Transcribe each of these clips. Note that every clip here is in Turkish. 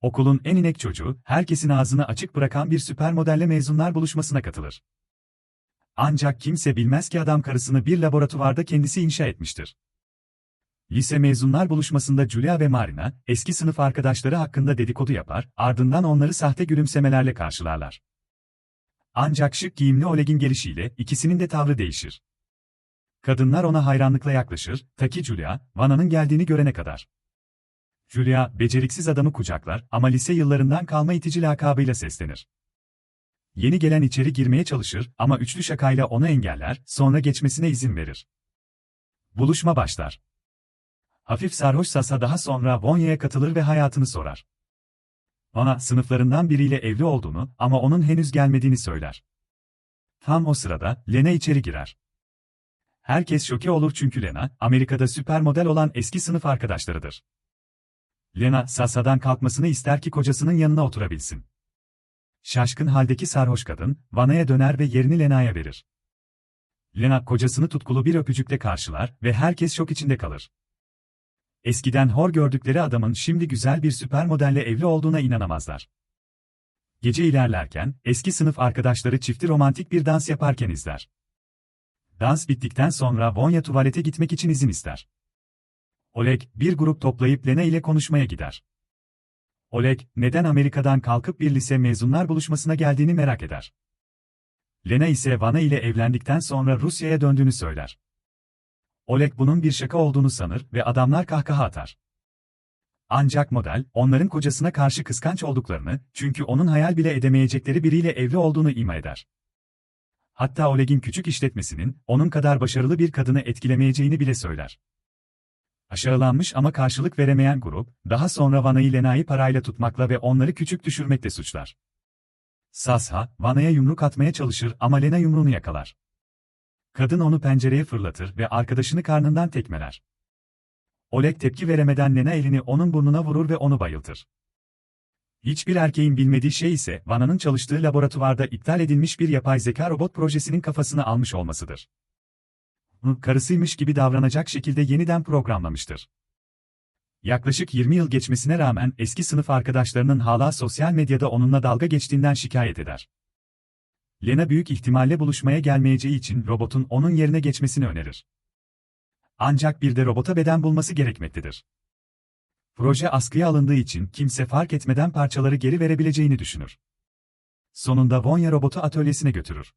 Okulun en inek çocuğu, herkesin ağzını açık bırakan bir süper modelle mezunlar buluşmasına katılır. Ancak kimse bilmez ki adam karısını bir laboratuvarda kendisi inşa etmiştir. Lise mezunlar buluşmasında Julia ve Marina, eski sınıf arkadaşları hakkında dedikodu yapar, ardından onları sahte gülümsemelerle karşılarlar. Ancak şık giyimli Oleg'in gelişiyle ikisinin de tavrı değişir. Kadınlar ona hayranlıkla yaklaşır, ta ki Julia, Vana'nın geldiğini görene kadar. Julia, beceriksiz adamı kucaklar ama lise yıllarından kalma itici lakabıyla seslenir. Yeni gelen içeri girmeye çalışır ama üçlü şakayla onu engeller, sonra geçmesine izin verir. Buluşma başlar. Hafif sarhoş Sasa daha sonra Vonya'ya katılır ve hayatını sorar. Ona sınıflarından biriyle evli olduğunu ama onun henüz gelmediğini söyler. Tam o sırada Lena içeri girer. Herkes şoke olur çünkü Lena, Amerika'da süper model olan eski sınıf arkadaşlarıdır. Lena, Sasa'dan kalkmasını ister ki kocasının yanına oturabilsin. Şaşkın haldeki sarhoş kadın, Vana'ya döner ve yerini Lena'ya verir. Lena, kocasını tutkulu bir öpücükle karşılar ve herkes şok içinde kalır. Eskiden hor gördükleri adamın şimdi güzel bir süper modelle evli olduğuna inanamazlar. Gece ilerlerken, eski sınıf arkadaşları çifti romantik bir dans yaparken izler. Dans bittikten sonra Vonya tuvalete gitmek için izin ister. Oleg, bir grup toplayıp Lena ile konuşmaya gider. Oleg, neden Amerika'dan kalkıp bir lise mezunlar buluşmasına geldiğini merak eder. Lena ise Vana ile evlendikten sonra Rusya'ya döndüğünü söyler. Oleg bunun bir şaka olduğunu sanır ve adamlar kahkaha atar. Ancak model, onların kocasına karşı kıskanç olduklarını, çünkü onun hayal bile edemeyecekleri biriyle evli olduğunu ima eder. Hatta Oleg'in küçük işletmesinin, onun kadar başarılı bir kadını etkilemeyeceğini bile söyler. Aşağılanmış ama karşılık veremeyen grup, daha sonra Vana'yı Lena'yı parayla tutmakla ve onları küçük düşürmekle suçlar. Sasha, Vana'ya yumruk atmaya çalışır ama Lena yumruğunu yakalar. Kadın onu pencereye fırlatır ve arkadaşını karnından tekmeler. Oleg tepki veremeden Lena elini onun burnuna vurur ve onu bayıltır. Hiçbir erkeğin bilmediği şey ise Vana'nın çalıştığı laboratuvarda iptal edilmiş bir yapay zeka robot projesinin kafasını almış olmasıdır. Karısıymış gibi davranacak şekilde yeniden programlamıştır. Yaklaşık 20 yıl geçmesine rağmen eski sınıf arkadaşlarının hala sosyal medyada onunla dalga geçtiğinden şikayet eder. Lena büyük ihtimalle buluşmaya gelmeyeceği için robotun onun yerine geçmesini önerir. Ancak bir de robota beden bulması gerekmektedir. Proje askıya alındığı için kimse fark etmeden parçaları geri verebileceğini düşünür. Sonunda Vonya robotu atölyesine götürür.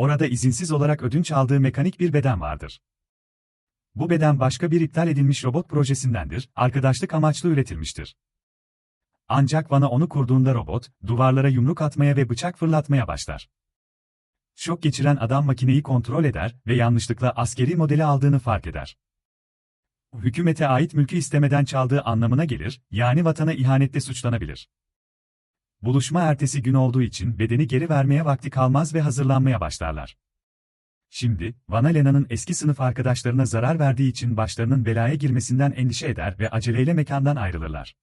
Orada izinsiz olarak ödünç aldığı mekanik bir beden vardır. Bu beden başka bir iptal edilmiş robot projesindendir, arkadaşlık amaçlı üretilmiştir. Ancak Van'a onu kurduğunda robot, duvarlara yumruk atmaya ve bıçak fırlatmaya başlar. Şok geçiren adam makineyi kontrol eder ve yanlışlıkla askeri modeli aldığını fark eder. Hükümete ait mülkü istemeden çaldığı anlamına gelir, yani vatana ihanette suçlanabilir. Buluşma ertesi gün olduğu için bedeni geri vermeye vakti kalmaz ve hazırlanmaya başlarlar. Şimdi, Van'a Lena'nın eski sınıf arkadaşlarına zarar verdiği için başlarının belaya girmesinden endişe eder ve aceleyle mekandan ayrılırlar.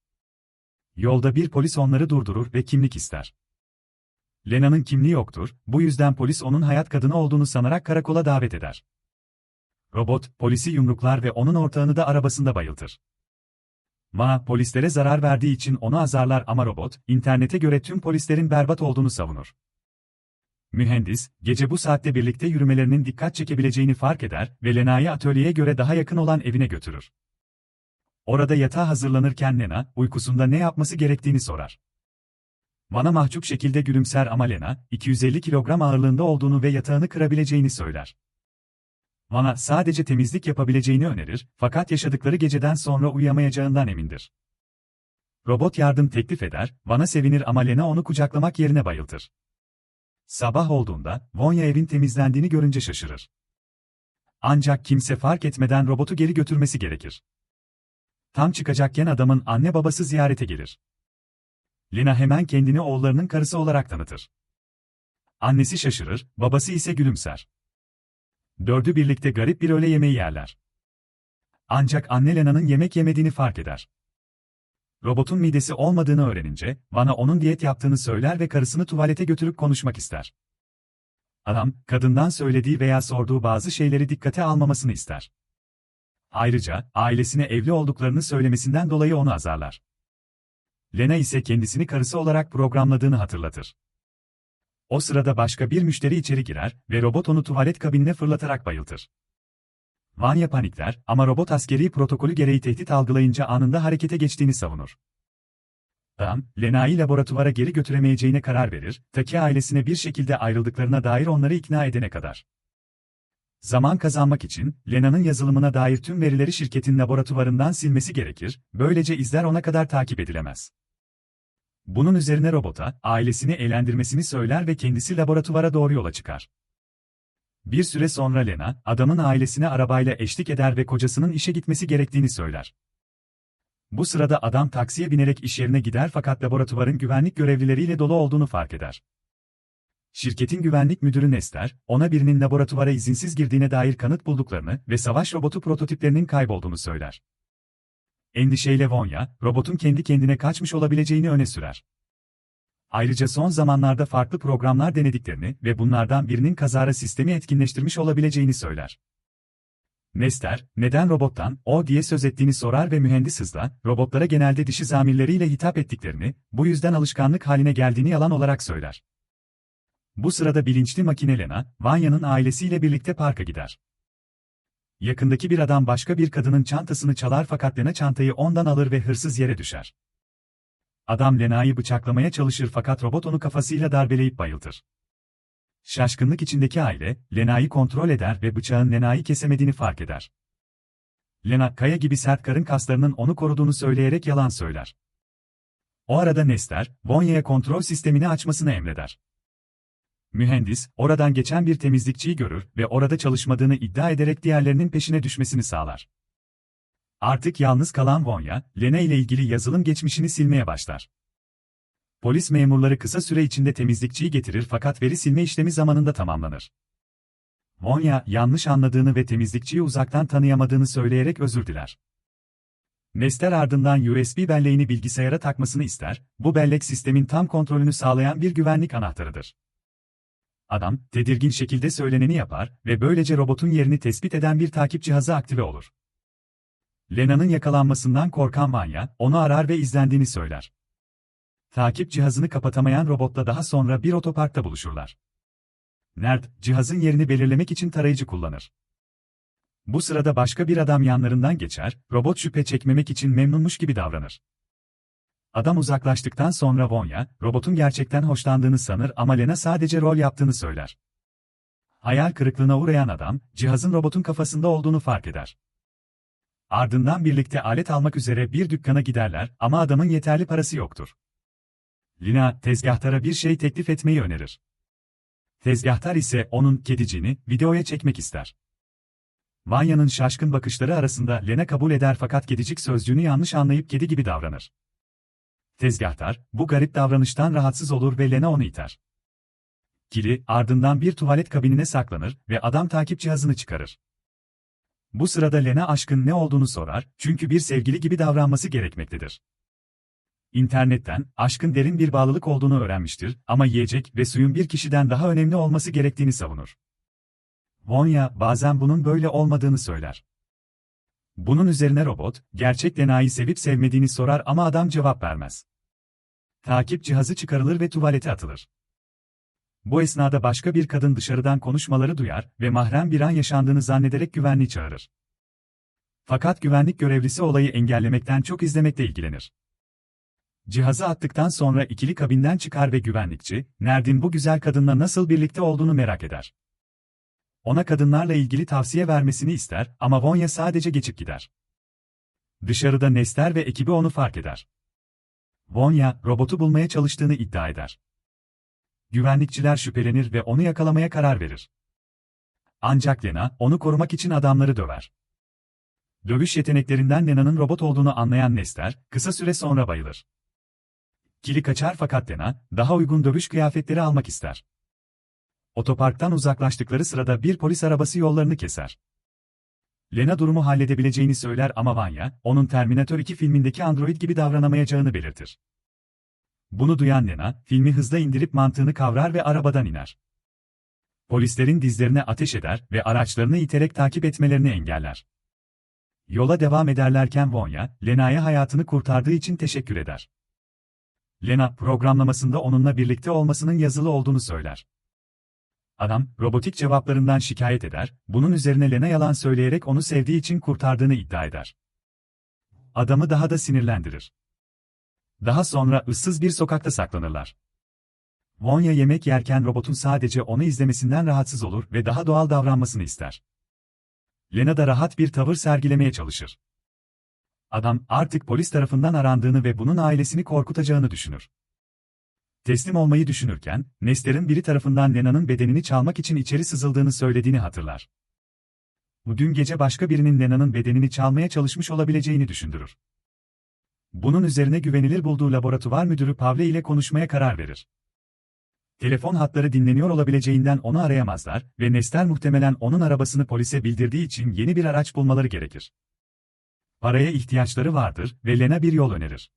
Yolda bir polis onları durdurur ve kimlik ister. Lena'nın kimliği yoktur, bu yüzden polis onun hayat kadını olduğunu sanarak karakola davet eder. Robot, polisi yumruklar ve onun ortağını da arabasında bayıltır. Ma, polislere zarar verdiği için onu azarlar ama robot, internete göre tüm polislerin berbat olduğunu savunur. Mühendis, gece bu saatte birlikte yürümelerinin dikkat çekebileceğini fark eder ve Lena'yı atölyeye göre daha yakın olan evine götürür. Orada yatağa hazırlanırken Lena, uykusunda ne yapması gerektiğini sorar. Bana mahcup şekilde gülümser ama Lena, 250 kilogram ağırlığında olduğunu ve yatağını kırabileceğini söyler. Bana sadece temizlik yapabileceğini önerir, fakat yaşadıkları geceden sonra uyuyamayacağından emindir. Robot yardım teklif eder, Van'a sevinir ama Lena onu kucaklamak yerine bayıltır. Sabah olduğunda, Vonya evin temizlendiğini görünce şaşırır. Ancak kimse fark etmeden robotu geri götürmesi gerekir. Tam çıkacakken adamın anne babası ziyarete gelir. Lena hemen kendini oğullarının karısı olarak tanıtır. Annesi şaşırır, babası ise gülümser. Dördü birlikte garip bir öğle yemeği yerler. Ancak anne Lena'nın yemek yemediğini fark eder. Robotun midesi olmadığını öğrenince, Van'a onun diyet yaptığını söyler ve karısını tuvalete götürüp konuşmak ister. Adam, kadından söylediği veya sorduğu bazı şeyleri dikkate almamasını ister. Ayrıca, ailesine evli olduklarını söylemesinden dolayı onu azarlar. Lena ise kendisini karısı olarak programladığını hatırlatır. O sırada başka bir müşteri içeri girer ve robot onu tuvalet kabinine fırlatarak bayıltır. Vanya panikler ama robot askeri protokolü gereği tehdit algılayınca anında harekete geçtiğini savunur. Adam, Lena'yı laboratuvara geri götüremeyeceğine karar verir, Taki ailesine bir şekilde ayrıldıklarına dair onları ikna edene kadar. Zaman kazanmak için, Lena'nın yazılımına dair tüm verileri şirketin laboratuvarından silmesi gerekir, böylece izler ona kadar takip edilemez. Bunun üzerine robota, ailesini eğlendirmesini söyler ve kendisi laboratuvara doğru yola çıkar. Bir süre sonra Lena, adamın ailesine arabayla eşlik eder ve kocasının işe gitmesi gerektiğini söyler. Bu sırada adam taksiye binerek iş yerine gider fakat laboratuvarın güvenlik görevlileriyle dolu olduğunu fark eder. Şirketin güvenlik müdürü Nester, ona birinin laboratuvara izinsiz girdiğine dair kanıt bulduklarını ve savaş robotu prototiplerinin kaybolduğunu söyler. Endişeyle Vonya, robotun kendi kendine kaçmış olabileceğini öne sürer. Ayrıca son zamanlarda farklı programlar denediklerini ve bunlardan birinin kazara sistemi etkinleştirmiş olabileceğini söyler. Nester, neden robottan o diye söz ettiğini sorar ve mühendis hızla, robotlara genelde dişi zamirleriyle hitap ettiklerini, bu yüzden alışkanlık haline geldiğini yalan olarak söyler. Bu sırada bilinçli makine Lena, Vanya'nın ailesiyle birlikte parka gider. Yakındaki bir adam başka bir kadının çantasını çalar fakat Lena çantayı ondan alır ve hırsız yere düşer. Adam Lena'yı bıçaklamaya çalışır fakat robot onu kafasıyla darbeleyip bayıltır. Şaşkınlık içindeki aile, Lena'yı kontrol eder ve bıçağın Lena'yı kesemediğini fark eder. Lena, kaya gibi sert karın kaslarının onu koruduğunu söyleyerek yalan söyler. O arada Nester, Vonya'ya kontrol sistemini açmasını emreder. Mühendis, oradan geçen bir temizlikçiyi görür ve orada çalışmadığını iddia ederek diğerlerinin peşine düşmesini sağlar. Artık yalnız kalan Vonya, Lena ile ilgili yazılım geçmişini silmeye başlar. Polis memurları kısa süre içinde temizlikçiyi getirir fakat veri silme işlemi zamanında tamamlanır. Vonya, yanlış anladığını ve temizlikçiyi uzaktan tanıyamadığını söyleyerek özür diler. Nester ardından USB belleğini bilgisayara takmasını ister, bu bellek sistemin tam kontrolünü sağlayan bir güvenlik anahtarıdır. Adam, tedirgin şekilde söyleneni yapar ve böylece robotun yerini tespit eden bir takip cihazı aktive olur. Lena'nın yakalanmasından korkan Vanya, onu arar ve izlendiğini söyler. Takip cihazını kapatamayan robotla daha sonra bir otoparkta buluşurlar. Nerd, cihazın yerini belirlemek için tarayıcı kullanır. Bu sırada başka bir adam yanlarından geçer, robot şüphe çekmemek için memnunmuş gibi davranır. Adam uzaklaştıktan sonra Vonya, robotun gerçekten hoşlandığını sanır ama Lena sadece rol yaptığını söyler. Hayal kırıklığına uğrayan adam, cihazın robotun kafasında olduğunu fark eder. Ardından birlikte alet almak üzere bir dükkana giderler ama adamın yeterli parası yoktur. Lina, tezgahtara bir şey teklif etmeyi önerir. Tezgahtar ise onun kedicini videoya çekmek ister. Vanya'nın şaşkın bakışları arasında Lena kabul eder fakat kedicik sözcüğünü yanlış anlayıp kedi gibi davranır. Tezgahtar, bu garip davranıştan rahatsız olur ve Lena onu iter. Kili, ardından bir tuvalet kabinine saklanır ve adam takip cihazını çıkarır. Bu sırada Lena aşkın ne olduğunu sorar, çünkü bir sevgili gibi davranması gerekmektedir. İnternetten, aşkın derin bir bağlılık olduğunu öğrenmiştir ama yiyecek ve suyun bir kişiden daha önemli olması gerektiğini savunur. Vonya, bazen bunun böyle olmadığını söyler. Bunun üzerine robot, gerçek Lena'yı sevip sevmediğini sorar ama adam cevap vermez. Takip cihazı çıkarılır ve tuvalete atılır. Bu esnada başka bir kadın dışarıdan konuşmaları duyar ve mahrem bir an yaşandığını zannederek güvenliği çağırır. Fakat güvenlik görevlisi olayı engellemekten çok izlemekle ilgilenir. Cihazı attıktan sonra ikili kabinden çıkar ve güvenlikçi, Nerd'in bu güzel kadınla nasıl birlikte olduğunu merak eder. Ona kadınlarla ilgili tavsiye vermesini ister ama Vonya sadece geçip gider. Dışarıda Nester ve ekibi onu fark eder. Vonya, robotu bulmaya çalıştığını iddia eder. Güvenlikçiler şüphelenir ve onu yakalamaya karar verir. Ancak Lena, onu korumak için adamları döver. Dövüş yeteneklerinden Lena'nın robot olduğunu anlayan Nester, kısa süre sonra bayılır. Kili kaçar fakat Lena, daha uygun dövüş kıyafetleri almak ister. Otoparktan uzaklaştıkları sırada bir polis arabası yollarını keser. Lena durumu halledebileceğini söyler ama Vanya, onun Terminator 2 filmindeki android gibi davranamayacağını belirtir. Bunu duyan Lena, filmi hızla indirip mantığını kavrar ve arabadan iner. Polislerin dizlerine ateş eder ve araçlarını iterek takip etmelerini engeller. Yola devam ederlerken Vonya, Lena'ya hayatını kurtardığı için teşekkür eder. Lena, programlamasında onunla birlikte olmasının yazılı olduğunu söyler. Adam, robotik cevaplarından şikayet eder, bunun üzerine Lena yalan söyleyerek onu sevdiği için kurtardığını iddia eder. Adamı daha da sinirlendirir. Daha sonra ıssız bir sokakta saklanırlar. Vonya yemek yerken robotun sadece onu izlemesinden rahatsız olur ve daha doğal davranmasını ister. Lena da rahat bir tavır sergilemeye çalışır. Adam artık polis tarafından arandığını ve bunun ailesini korkutacağını düşünür. Teslim olmayı düşünürken, Nester'in biri tarafından Lena'nın bedenini çalmak için içeri sızıldığını söylediğini hatırlar. Bu dün gece başka birinin Lena'nın bedenini çalmaya çalışmış olabileceğini düşündürür. Bunun üzerine güvenilir bulduğu laboratuvar müdürü Pavle ile konuşmaya karar verir. Telefon hatları dinleniyor olabileceğinden onu arayamazlar ve Nester muhtemelen onun arabasını polise bildirdiği için yeni bir araç bulmaları gerekir. Paraya ihtiyaçları vardır ve Lena bir yol önerir.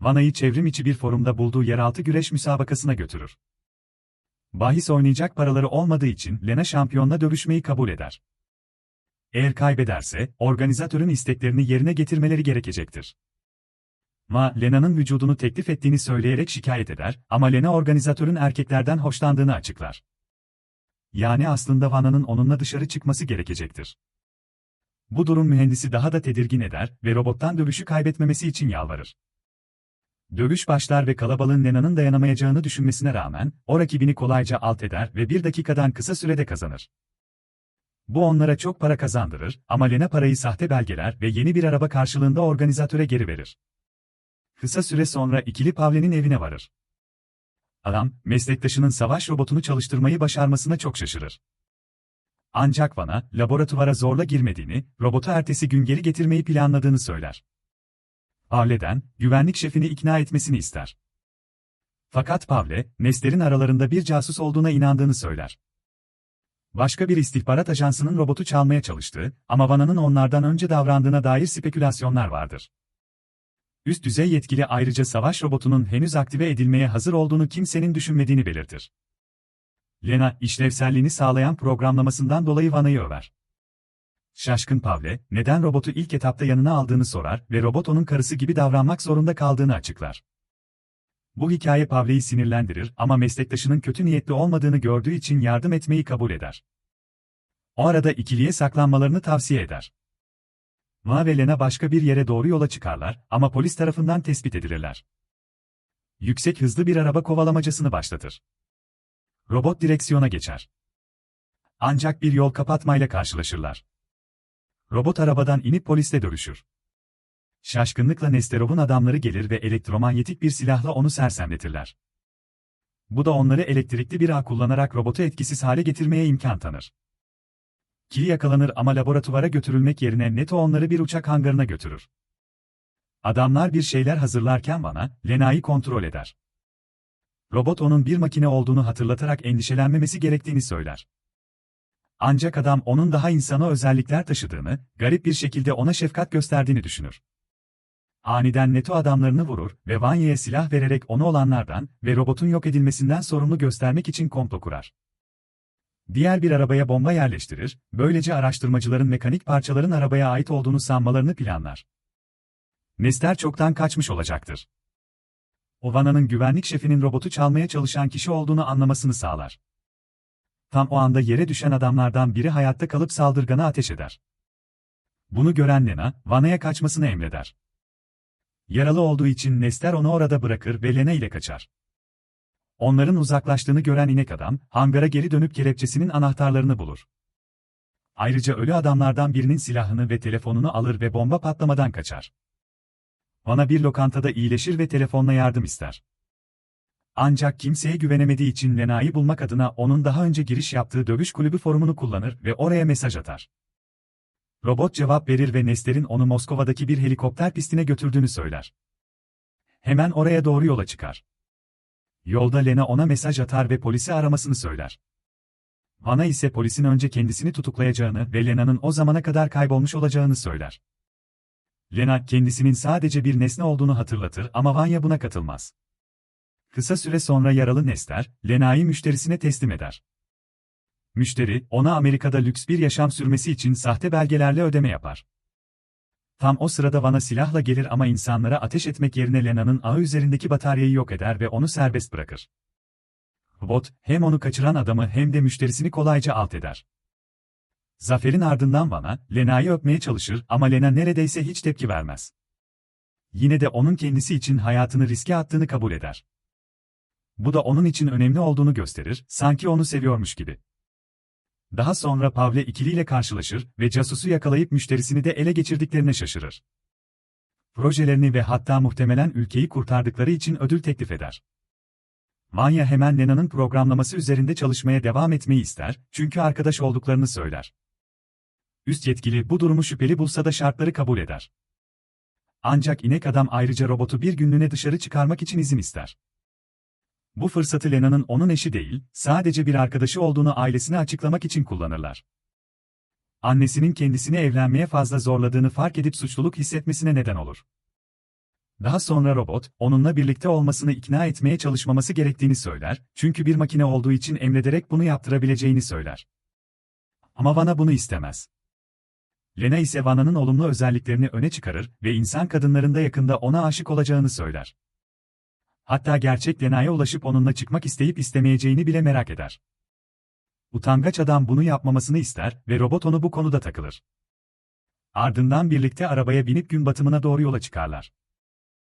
Vana'yı çevrim içi bir forumda bulduğu yeraltı güreş müsabakasına götürür. Bahis oynayacak paraları olmadığı için Lena şampiyonla dövüşmeyi kabul eder. Eğer kaybederse, organizatörün isteklerini yerine getirmeleri gerekecektir. Ma, Lena'nın vücudunu teklif ettiğini söyleyerek şikayet eder ama Lena organizatörün erkeklerden hoşlandığını açıklar. Yani aslında Vana'nın onunla dışarı çıkması gerekecektir. Bu durum mühendisi daha da tedirgin eder ve robottan dövüşü kaybetmemesi için yalvarır. Dövüş başlar ve kalabalığın Lena'nın dayanamayacağını düşünmesine rağmen, o rakibini kolayca alt eder ve bir dakikadan kısa sürede kazanır. Bu onlara çok para kazandırır ama Lena parayı sahte belgeler ve yeni bir araba karşılığında organizatöre geri verir. Kısa süre sonra ikili Pavle'nin evine varır. Adam, meslektaşının savaş robotunu çalıştırmayı başarmasına çok şaşırır. Ancak Van'a, laboratuvara zorla girmediğini, robotu ertesi gün geri getirmeyi planladığını söyler. Pavle'den, güvenlik şefini ikna etmesini ister. Fakat Pavle, Nester'in aralarında bir casus olduğuna inandığını söyler. Başka bir istihbarat ajansının robotu çalmaya çalıştığı ama Vana'nın onlardan önce davrandığına dair spekülasyonlar vardır. Üst düzey yetkili ayrıca savaş robotunun henüz aktive edilmeye hazır olduğunu kimsenin düşünmediğini belirtir. Lena, işlevselliğini sağlayan programlamasından dolayı Vana'yı över. Şaşkın Pavle, neden robotu ilk etapta yanına aldığını sorar ve robot onun karısı gibi davranmak zorunda kaldığını açıklar. Bu hikaye Pavle'yi sinirlendirir ama meslektaşının kötü niyetli olmadığını gördüğü için yardım etmeyi kabul eder. O arada ikiliye saklanmalarını tavsiye eder. Ma ve Lena başka bir yere doğru yola çıkarlar ama polis tarafından tespit edilirler. Yüksek hızlı bir araba kovalamacasını başlatır. Robot direksiyona geçer. Ancak bir yol kapatmayla karşılaşırlar. Robot arabadan inip polisle dövüşür. Şaşkınlıkla Nesterov'un adamları gelir ve elektromanyetik bir silahla onu sersemletirler. Bu da onları elektrikli bir ağ kullanarak robotu etkisiz hale getirmeye imkan tanır. Kili yakalanır ama laboratuvara götürülmek yerine Neto onları bir uçak hangarına götürür. Adamlar bir şeyler hazırlarken bana, Lena'yı kontrol eder. Robot onun bir makine olduğunu hatırlatarak endişelenmemesi gerektiğini söyler. Ancak adam onun daha insana özellikler taşıdığını, garip bir şekilde ona şefkat gösterdiğini düşünür. Aniden Neto adamlarını vurur ve Vanya'ya silah vererek onu olanlardan ve robotun yok edilmesinden sorumlu göstermek için komplo kurar. Diğer bir arabaya bomba yerleştirir, böylece araştırmacıların mekanik parçaların arabaya ait olduğunu sanmalarını planlar. Nester çoktan kaçmış olacaktır. Ovana'nın güvenlik şefinin robotu çalmaya çalışan kişi olduğunu anlamasını sağlar. Tam o anda yere düşen adamlardan biri hayatta kalıp saldırgana ateş eder. Bunu gören Lena, Vana'ya kaçmasını emreder. Yaralı olduğu için Nester onu orada bırakır ve Lena ile kaçar. Onların uzaklaştığını gören inek adam, hangara geri dönüp kelepçesinin anahtarlarını bulur. Ayrıca ölü adamlardan birinin silahını ve telefonunu alır ve bomba patlamadan kaçar. Bana bir lokantada iyileşir ve telefonla yardım ister. Ancak kimseye güvenemediği için Lena'yı bulmak adına onun daha önce giriş yaptığı dövüş kulübü forumunu kullanır ve oraya mesaj atar. Robot cevap verir ve Nester'in onu Moskova'daki bir helikopter pistine götürdüğünü söyler. Hemen oraya doğru yola çıkar. Yolda Lena ona mesaj atar ve polisi aramasını söyler. Van'a ise polisin önce kendisini tutuklayacağını ve Lena'nın o zamana kadar kaybolmuş olacağını söyler. Lena kendisinin sadece bir nesne olduğunu hatırlatır ama Vanya buna katılmaz. Kısa süre sonra yaralı Nester, Lena'yı müşterisine teslim eder. Müşteri, ona Amerika'da lüks bir yaşam sürmesi için sahte belgelerle ödeme yapar. Tam o sırada Van'a silahla gelir ama insanlara ateş etmek yerine Lena'nın ağı üzerindeki bataryayı yok eder ve onu serbest bırakır. Bot, hem onu kaçıran adamı hem de müşterisini kolayca alt eder. Zaferin ardından Van'a, Lena'yı öpmeye çalışır ama Lena neredeyse hiç tepki vermez. Yine de onun kendisi için hayatını riske attığını kabul eder. Bu da onun için önemli olduğunu gösterir, sanki onu seviyormuş gibi. Daha sonra Pavle ikiliyle karşılaşır ve casusu yakalayıp müşterisini de ele geçirdiklerine şaşırır. Projelerini ve hatta muhtemelen ülkeyi kurtardıkları için ödül teklif eder. Manya hemen Lena'nın programlaması üzerinde çalışmaya devam etmeyi ister, çünkü arkadaş olduklarını söyler. Üst yetkili bu durumu şüpheli bulsa da şartları kabul eder. Ancak inek adam ayrıca robotu bir günlüğüne dışarı çıkarmak için izin ister. Bu fırsatı Lena'nın onun eşi değil, sadece bir arkadaşı olduğunu ailesine açıklamak için kullanırlar. Annesinin kendisini evlenmeye fazla zorladığını fark edip suçluluk hissetmesine neden olur. Daha sonra robot, onunla birlikte olmasını ikna etmeye çalışmaması gerektiğini söyler, çünkü bir makine olduğu için emrederek bunu yaptırabileceğini söyler. Ama Van'a bunu istemez. Lena ise Vana'nın olumlu özelliklerini öne çıkarır ve insan kadınlarında yakında ona aşık olacağını söyler. Hatta gerçek Lena'ya ulaşıp onunla çıkmak isteyip istemeyeceğini bile merak eder. Utangaç adam bunu yapmamasını ister ve robot onu bu konuda takılır. Ardından birlikte arabaya binip gün batımına doğru yola çıkarlar.